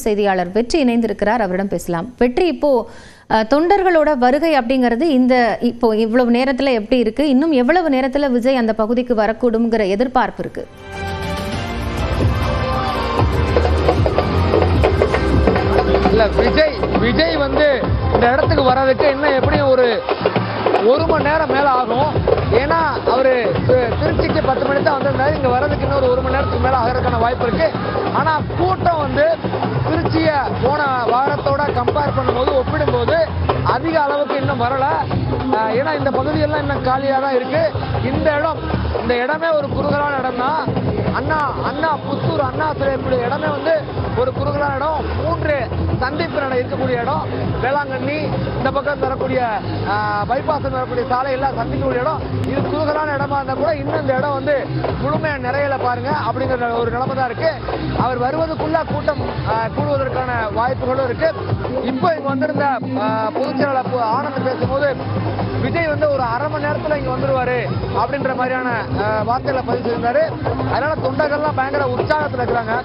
செய்தியாளர் வெற்றி இணைந்திருக்கிறார். அவரிடம் பேசலாம். வெற்றி இப்போ தொண்டர்களோட வருகை அப்படிங்கிறது இந்த இப்போ இவ்வளவு நேரத்துல எப்படி இருக்கு? இன்னும் எவ்வளவு நேரத்துல விஜய் அந்த பகுதிக்கு வரக்கூடும்ங்கிற எதிர்பார்ப்பு இருக்கு? இல்ல விஜய் விஜய் வந்து இந்த இடத்துக்கு வர்றதுக்கு இன்னும் எப்படியும் ஒரு ஒரு மணி நேரம் மேல ஆகும். ஏன்னா அவர் திருச்சிக்கு பத்து மணி தான் வந்திருந்தாரு. இங்கே வர்றதுக்கு இன்னொரு ஒரு மணி நேரத்துக்கு மேலே ஆகிறதுக்கான வாய்ப்பு இருக்கு. ஆனால் கூட்டம் வந்து திருச்சியை போன வாரத்தோட கம்பேர் பண்ணும்போது ஒப்பிடும்போது அதிக அளவுக்கு இன்னும் வரல. ஏன்னா இந்த பகுதியெல்லாம் இன்னும் காலியாக தான் இருக்கு. இந்த இடம் இந்த இடமே ஒரு குறுகலான இடம் தான் அண்ணா அண்ணா புத்தூர் அண்ணா சிலையக்கூடிய இடமே வந்து ஒரு குறுகலான இடம். மூன்று சந்திப்பு நட இருக்கக்கூடிய இடம். வேளாங்கண்ணி இந்த பக்கம் தரக்கூடிய பைபாஸ் வரக்கூடிய சாலை எல்லாம் சந்திக்கக்கூடிய இடம். இது குறுகலான இடமா இருந்தால் கூட இன்னும் இந்த இடம் வந்து முழுமையாக நிறையல பாருங்க அப்படிங்கிற ஒரு நிலைமை தான் இருக்கு. அவர் வருவதற்குள்ள கூட்டம் கூடுவதற்கான வாய்ப்புகளும் இருக்கு. இப்போ இங்க வந்திருந்த ஆஹ், பொதுச் செயலாளர் பு- ஆனந்த் பேசும்போது விஜய் வந்து ஒரு அரை மணி நேரத்துல இங்க வந்துருவாரு அப்படின்ற மாதிரியான வார்த்தைகளை பதிவு செய்திருந்தாரு. அதனால தொண்டர்கள்லாம் பயங்கர உற்சாகத்துல இருக்கிறாங்க.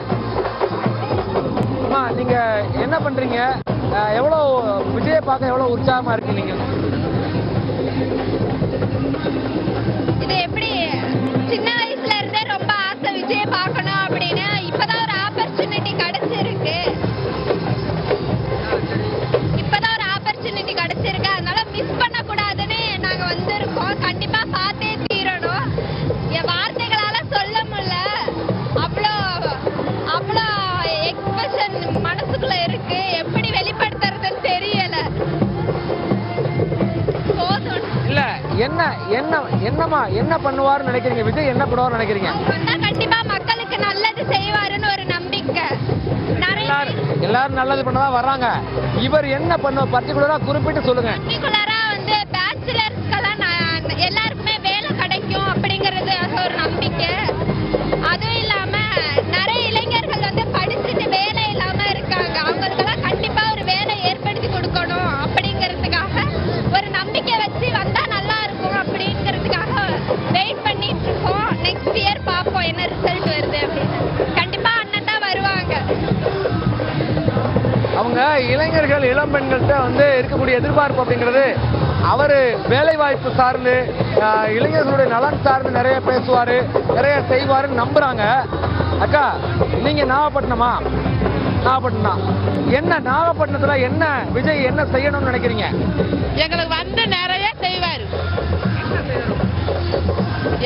அம்மா நீங்க என்ன பண்றீங்க? எவ்வளவு விஜய பார்க்க எவ்வளவு உற்சாகமா இருக்கு நீங்க? இது எப்படி சின்ன வயசுல இருந்தே ரொம்ப ஆசை விஜய் பார்க்கணும் அப்படின்னு. இப்பதான் ஒரு ஆப்பர்ச்சுனிட்டி கிடைச்சிருக்கு. இப்பதான் ஒரு ஆப்பர்ச்சுனிட்டி கிடைச்சிருக்கு. அதனால மிஸ் பண்ண என்ன என்ன என்னமா என்ன பண்ணுவாருன்னு நினைக்கிறீங்க? விஜய் என்ன பண்ணுவார்னு நினைக்கிறீங்க? கண்டிப்பா மக்களுக்கு நல்லது செய்வாருன்னு ஒரு நம்பிக்கை. எல்லாரும் எல்லாரும் நல்லது பண்ணதான் வர்றாங்க. இவர் என்ன பண்ணுவ பர்டிகுலரா குறிப்பிட்டு சொல்லுங்க. பர்டிகுலரா வந்து பேச்சுலர்ஸ்க்கெல்லாம் அவங்க இளைஞர்கள் இளம் பெண்கள்கிட்ட வந்து இருக்கக்கூடிய எதிர்பார்ப்பு அப்படிங்கிறது அவர் வேலைவாய்ப்பு சார்ந்து இளைஞர்களுடைய நலன் சார்ந்து நிறைய பேசுவார் நிறைய செய்வாருன்னு நம்புகிறாங்க அக்கா நீங்கள் நாகப்பட்டினமா? நாகப்பட்டினம் தான். என்ன நாகப்பட்டினத்தில் என்ன விஜய் என்ன செய்யணும்னு நினைக்கிறீங்க? எங்களுக்கு வந்து நிறைய செய்வார்.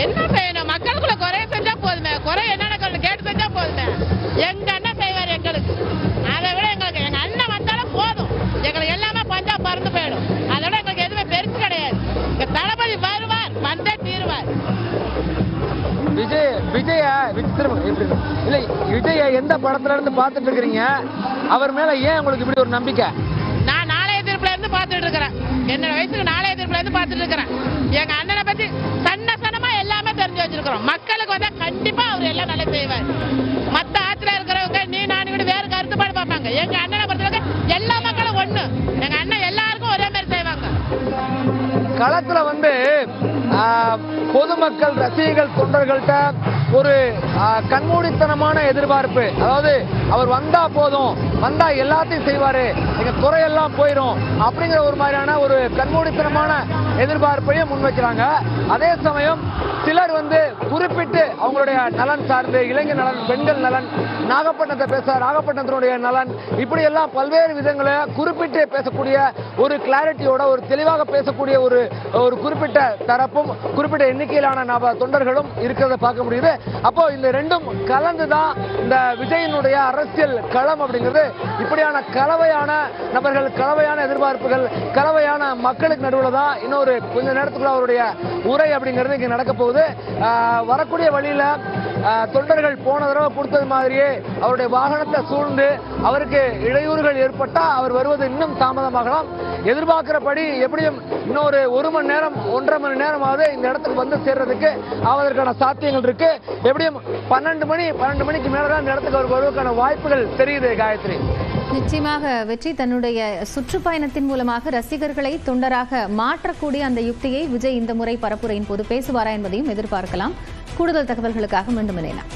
என்ன செய்யணும்? மக்களுக்குள்ள குறைய செஞ்சா போதுமே. குறை என்னென்ன கேட்டு செஞ்சா போதுமே. எங்க திரும்ப. இல்லை விஜய எந்த படத்துல இருந்து பார்த்துட்டு இருக்கிறீங்க? அவர் மேல ஏன் உங்களுக்கு இப்படி ஒரு நம்பிக்கை? நான் நாளைய திருப்புல இருந்து பார்த்துட்டு இருக்கிறேன். என்னோட வயசுக்கு நாளைய திருப்புல இருந்து பார்த்துட்டு இருக்கிறேன். எங்க அண்ணனை பத்தி சன்ன சனமா எல்லாமே தெரிஞ்சு வச்சிருக்கிறோம். மக்களுக்கு வந்தா கண்டிப்பா அவர் எல்லாம் நல்லா செய்வார். மத்த ஆத்துல இருக்கிறவங்க நீ நான் கூட வேற கருத்துப்பாடு பார்ப்பாங்க. எங்க அண்ணனை பொறுத்தவரைக்கும் எல்லா மக்களும் ஒண்ணு. எங்க அண்ணன் எல்லாருக்கும் ஒரே மாதிரி செய்வாங்க. களத்துல வந்து பொதுமக்கள் ரசிகர்கள் தொண்டர்கள்ட்ட ஒரு கண்மூடித்தனமான எதிர்பார்ப்பு. அதாவது அவர் வந்தா போதும். வந்தா எல்லாத்தையும் செய்வாரு. எங்க குறையெல்லாம் போயிடும் அப்படிங்கிற ஒரு மாதிரியான ஒரு கண்மூடித்தனமான எதிர்பார்ப்பையும் முன்வைக்கிறாங்க. அதே சமயம் சிலர் வந்து குறிப்பிட்டு அவங்களுடைய நலன் சார்ந்து இளைஞர் நலன் பெண்கள் நலன் நாகப்பட்டினத்தை பேச நாகப்பட்டினத்தினுடைய நலன் இப்படி எல்லாம் பல்வேறு விதங்களை குறிப்பிட்டு பேசக்கூடிய ஒரு கிளாரிட்டியோட ஒரு தெளிவாக பேசக்கூடிய ஒரு ஒரு குறிப்பிட்ட தரப்பும் குறிப்பிட்ட எண்ணிக்கையிலான நப தொண்டர்களும் இருக்கிறத பார்க்க முடியுது. அப்போ இந்த ரெண்டும் கலந்து தான் இந்த விஜயனுடைய அரசியல் களம் அப்படிங்கிறது இப்படியான கலவையான நபர்கள் கலவையான எதிர்பார்ப்புகள் கலவையான மக்களுக்கு நடுவில் தான் இன்னொரு கொஞ்ச நேரத்துக்குள்ள அவருடைய உரை அப்படிங்கிறது இங்க நடக்க போகுது. வரக்கூடிய வழியில தொண்டர்கள் போன தடவை கொடுத்தது மாதிரியே அவருடைய வாகனத்தை சூழ்ந்து அவருக்கு இடையூறுகள் ஏற்பட்டால் அவர் வருவது இன்னும் தாமதமாகலாம். எதிர்பார்க்கிறபடி எப்படியும் இன்னொரு ஒரு மணி நேரம் ஒன்றரை மணி நேரமாவது இந்த இடத்துக்கு வந்து சேர்றதுக்கு ஆவதற்கான சாத்தியங்கள் இருக்கு. எப்படியும் பன்னெண்டு மணி பன்னெண்டு மணிக்கு மேலதான் இந்த இடத்துக்கு அவர் வருவதற்கான வாய்ப்புகள் தெரியுது காயத்ரி. நிச்சயமாக வெற்றி தன்னுடைய சுற்றுப்பயணத்தின் மூலமாக ரசிகர்களை தொண்டராக மாற்றக்கூடிய அந்த யுக்தியை விஜய் இந்த முறை பரப்புரையின் போது பேசுவாரா என்பதையும் எதிர்பார்க்கலாம். கூடுதல் தகவல்களுக்காக மீண்டும் இணையலாம்.